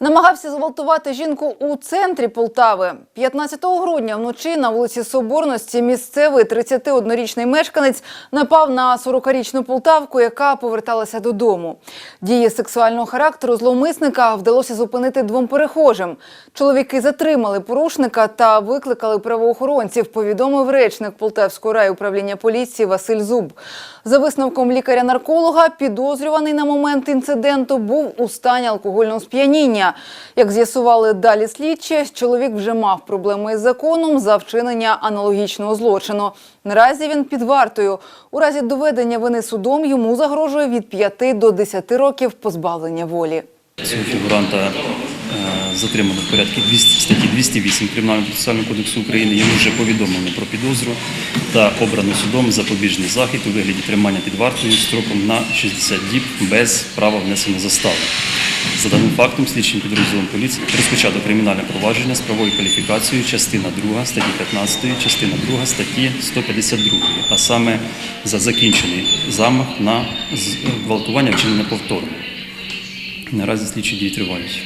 Намагався зґвалтувати жінку у центрі Полтави. 15 грудня вночі на вулиці Соборності місцевий 31-річний мешканець напав на 40-річну полтавку, яка поверталася додому. Дії сексуального характеру зловмисника вдалося зупинити двом перехожим. Чоловіки затримали порушника та викликали правоохоронців, повідомив речник Полтавського райуправління поліції Василь Зуб. За висновком лікаря-нарколога, підозрюваний на момент інциденту був у стані алкогольного сп'яніння. Як з'ясували далі слідчі, чоловік вже мав проблеми із законом за вчинення аналогічного злочину. Наразі він під вартою. У разі доведення вини судом йому загрожує від 5 до 10 років позбавлення волі. Цього фігуранта е, затримано в порядку 200, статті 208 Кримінального процесуального кодексу України. Йому вже повідомлено про підозру та обрано судом запобіжний захід у вигляді тримання під вартою строком на 60 діб без права внесення застави. За даним фактом, слідчим підрозділом поліції розпочато кримінальне провадження з правою кваліфікацією частина 2 статті 15, частина 2 статті 152, а саме за закінчений замах на гвалтування вчинення повторно. Наразі слідчі дії тривають.